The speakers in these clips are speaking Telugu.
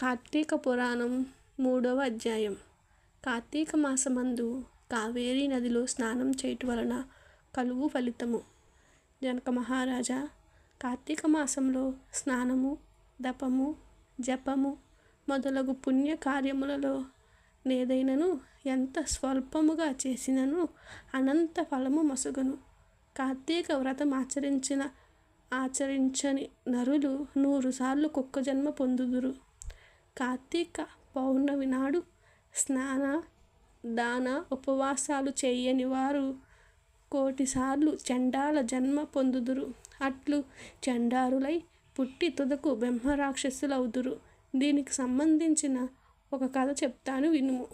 కార్తీక పురాణం మూడవ అధ్యాయం. కార్తీక మాసమందు కావేరీ నదిలో స్నానం చేయటం వలన కలుగు ఫలితము. జనక మహారాజా కార్తీక మాసంలో స్నానము దపము జపము మొదలగు పుణ్య కార్యములలో నేదైనను ఎంత స్వల్పముగా చేసినను అనంత ఫలము మసుగను. కార్తీక వ్రతం ఆచరించిన ఆచరించని నరులు నూరుసార్లు కుక్క జన్మ పొందుదురు. కార్తీక పౌర్ణమి నాడు స్నాన దాన ఉపవాసాలు చేయని వారు కోటిసార్లు చండాల జన్మ పొందుదురు. అట్లు చండారులై పుట్టి తుదకు బ్రహ్మరాక్షసులవుదురు. దీనికి సంబంధించిన ఒక కథ చెప్తాను వినుము.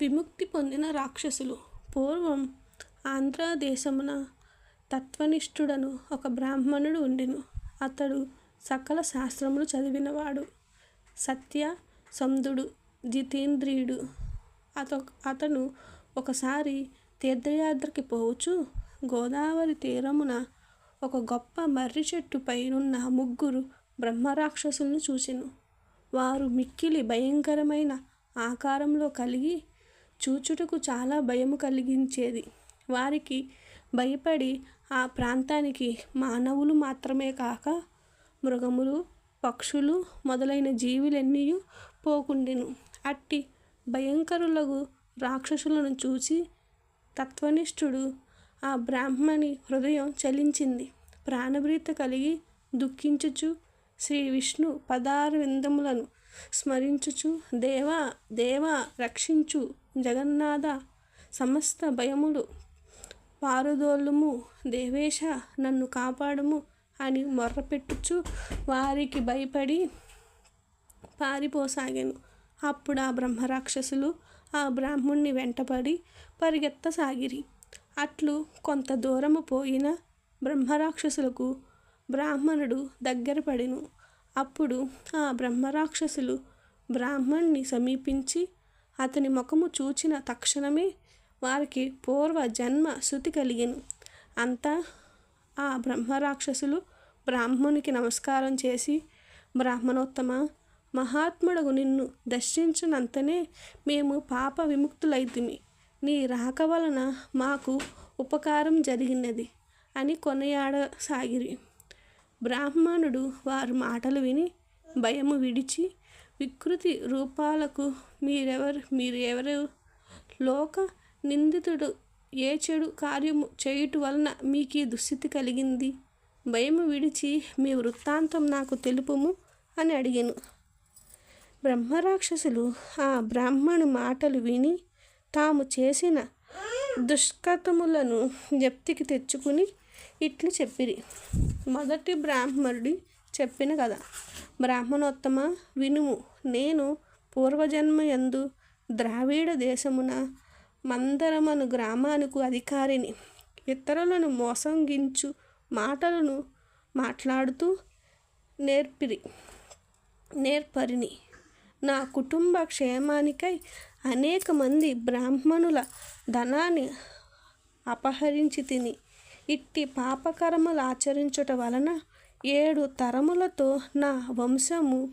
విముక్తి పొందిన రాక్షసులు పూర్వం ఆంధ్రదేశమున తత్వనిష్ఠుడను ఒక బ్రాహ్మణుడు ఉండెను. అతడు సకల శాస్త్రములు చదివినవాడు. సత్య సంధుడు జితేంద్రియుడు. అత అతను ఒకసారి తీర్థయాత్రకి పోవచ్చు. గోదావరి తీరమున ఒక గొప్ప మర్రి చెట్టు పైనున్న ముగ్గురు బ్రహ్మరాక్షసులను చూసెను వారు మిక్కిలి భయంకరమైన ఆకారంలో కలిగి చూచుటకు చాలా భయము కలిగించేది. వారికి భయపడి ఆ ప్రాంతానికి మానవులు మాత్రమే కాక మృగములు పక్షులు మొదలైన జీవులన్నీ పోకుండెను. అట్టి భయంకరులకు రాక్షసులను చూసి తత్వనిష్ఠుడు ఆ బ్రాహ్మణి హృదయం చలించింది. ప్రాణభ్రీత కలిగి దుఃఖించుచు శ్రీ విష్ణు పదారవిందములను స్మరించుచు దేవా దేవా రక్షించు జగన్నాథ సమస్త భయములు పారుదోళ్ళము దేవేశ నన్ను కాపాడము. అని మొర్రపెట్టుచు వారికి భయపడి పారిపోసాగాను. అప్పుడు ఆ బ్రహ్మరాక్షసులు ఆ బ్రాహ్మణ్ణి వెంటపడి పరిగెత్తసాగిరి. అట్లు కొంత దూరము పోయిన బ్రహ్మరాక్షసులకు బ్రాహ్మణుడు దగ్గర పడెను. అప్పుడు ఆ బ్రహ్మరాక్షసులు బ్రాహ్మణ్ణి సమీపించి అతని ముఖము చూచిన తక్షణమే వారికి పూర్వ జన్మ శృతి కలిగెను. అంతా ఆ బ్రహ్మరాక్షసులు బ్రాహ్మణునికి నమస్కారం చేసి బ్రాహ్మణోత్తమ మహాత్ముడగు నిన్ను దర్శించినంతనే మేము పాప విముక్తులైతిమి. నీ రాక వలన మాకు ఉపకారం జరిగినది అని కొనయాడసాగిరి. బ్రాహ్మణుడు వారి మాటలు విని భయము విడిచి వికృతి రూపాలకు మీరెవరు మీరు ఎవరు లోక నిందితుడు ఏ చెడు కార్యము చేయుట వలన మీకు ఈ దుస్థితి కలిగింది? భయము విడిచి మీ వృత్తాంతం నాకు తెలుపుము అని అడిగాను. బ్రహ్మరాక్షసులు ఆ బ్రాహ్మణు మాటలు విని తాము చేసిన దుష్కర్తములను జప్తికి తెచ్చుకుని ఇట్లు చెప్పిరి. మొదటి బ్రాహ్మణుడి చెప్పిన కథ. బ్రాహ్మణోత్తమ వినుము నేను పూర్వజన్మ యందు ద్రావిడ దేశమున మందరమను గ్రామానికి అధికారిని. ఇతరులను మోసంగించు మాటలను మాట్లాడుతూ నేర్పిరి నేర్పరిని. నా కుటుంబ క్షేమానికై అనేక మంది బ్రాహ్మణుల ధనాన్ని అపహరించి తిని ఇట్టి పాపకర్మలు ఆచరించుట వలన ఏడు తరములతో నా వంశము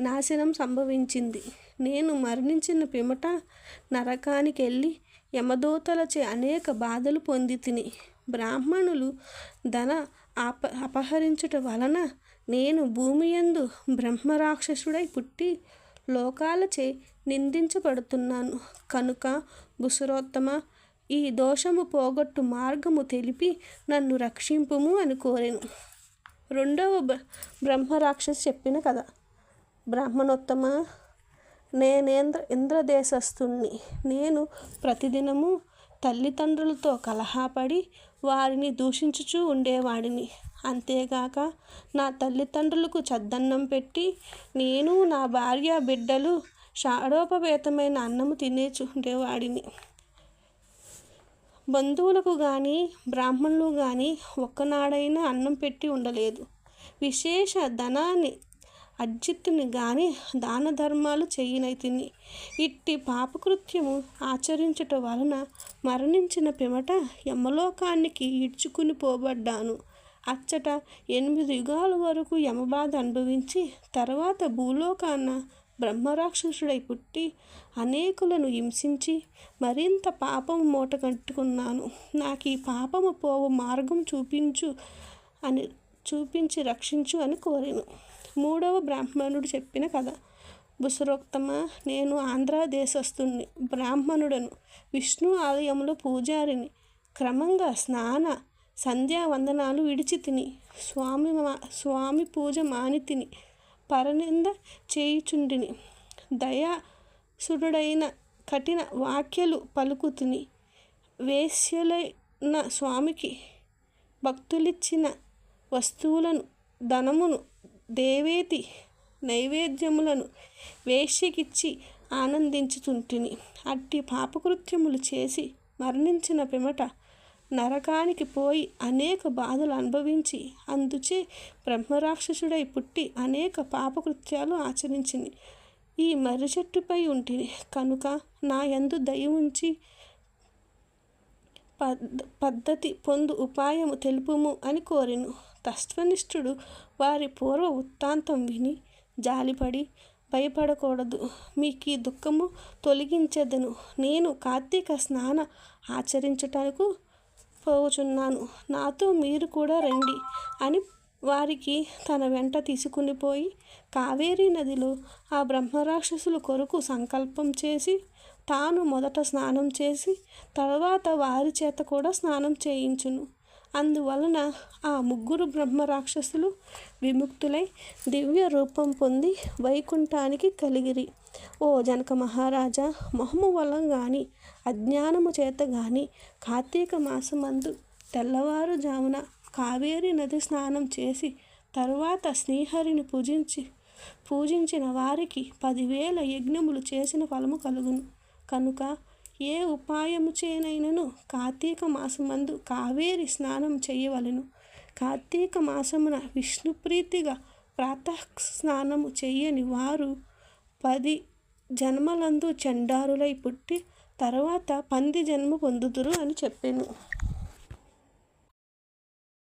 నాశనం సంభవించింది. నేను మరణించిన పిమట నరకానికి వెళ్ళి యమదూతలచే అనేక బాధలు పొంది తిని బ్రాహ్మణులు ధన అప అపహరించుట వలన నేను భూమి యందు బ్రహ్మరాక్షసుడై పుట్టి లోకాలచే నిందించబడుతున్నాను. కనుక బుసురోత్తమ ఈ దోషము పోగొట్టు మార్గము తెలిపి నన్ను రక్షింపుము అని కోరెను. రెండవ బ్రహ్మరాక్షసు చెప్పిన కథ. బ్రాహ్మణోత్తమ నేనేంద్ర ఇంద్రదేశస్థుణ్ణి. నేను ప్రతిదినము తల్లిదండ్రులతో కలహాపడి వారిని దూషించుచూ ఉండేవాడిని. అంతేగాక నా తల్లిదండ్రులకు చద్దన్నం పెట్టి నేను నా భార్య బిడ్డలు షాడోపవేతమైన అన్నము తినేచు ఉండేవాడిని బంధువులకు కానీ బ్రాహ్మణులు కానీ ఒక్కనాడైనా అన్నం పెట్టి ఉండలేదు. విశేష ధనాన్ని అర్జిత్తుని గాని దాన ధర్మాలు చేయనైతిని ఇట్టి పాపకృత్యము ఆచరించుట వలన మరణించిన పిమట యమలోకానికి ఈడ్చుకుని పోబడ్డాను. అచ్చట ఎనిమిది యుగాల వరకు యమబాధ అనుభవించి తర్వాత భూలోకాన్న బ్రహ్మరాక్షసుడై పుట్టి అనేకులను హింసించి మరింత పాపం మూట కట్టుకున్నాను. నాకు ఈ పాపము పోవు మార్గం చూపించు అని చూపించి రక్షించు అని కోరాను. మూడవ బ్రాహ్మణుడు చెప్పిన కథ. బుసరోక్తమ నేను ఆంధ్ర బ్రాహ్మణుడను విష్ణు ఆలయంలో పూజారిని. క్రమంగా స్నాన సంధ్యావందనాలు విడిచి తిని స్వామి స్వామి పూజ మాని తిని పరనింద చేయుచుండిని. దయాసుడైన కఠిన వాక్యలు పలుకుతుని వేశ్యలైన స్వామికి భక్తులిచ్చిన వస్తువులను ధనమును దేవేతి నైవేద్యములను వేశ్యకిచ్చి ఆనందించుతుంటిని అట్టి పాపకృత్యములు చేసి మరణించిన పిమట నరకానికి పోయి అనేక బాధలు అనుభవించి అందుచే బ్రహ్మరాక్షసుడై పుట్టి అనేక పాపకృత్యాలు ఆచరించింది ఈ మర్రి చెట్టుపై ఉంటిని. కనుక నా యందు దయ ఉంచి పద్ధతి పొందు ఉపాయము తెలుపుము అని కోరిను. తత్వనిష్ఠుడు వారి పూర్వ వృత్తాంతం విని జాలిపడి భయపడకూడదు. మీకు ఈ దుఃఖము తొలగించదను. నేను కార్తీక స్నాన ఆచరించటానికి పోవుచున్నాను. నాతో మీరు కూడా రండి అని వారికి తన వెంట తీసుకుని పోయి కావేరీ నదిలో ఆ బ్రహ్మరాక్షసుల కొరకు సంకల్పం చేసి తాను మొదట స్నానం చేసి తర్వాత వారి చేత కూడా స్నానం చేయించును. అందువలన ఆ ముగ్గురు బ్రహ్మ రాక్షసులు విముక్తులై దివ్య రూపం పొంది వైకుంఠానికి కలిగిరి. ఓ జనక మహారాజా మొహము వల్ల కానీ అజ్ఞానము చేత కానీ కార్తీక మాసమందు తెల్లవారుజామున కావేరి నది స్నానం చేసి తరువాత శ్రీహరిని పూజించి పూజించిన వారికి పదివేల యజ్ఞములు చేసిన ఫలము కలుగును. కనుక ఏ ఉపాయము చేనైనను కార్తీక మాసమందు కావేరి స్నానం చేయవలెను. కార్తీక మాసమున విష్ణుప్రీతిగా ప్రాతః స్నానము చేయని వారు పది జన్మలందు చండారులై పుట్టి తర్వాత పంది జన్మ పొందుదురు అని చెప్పాను.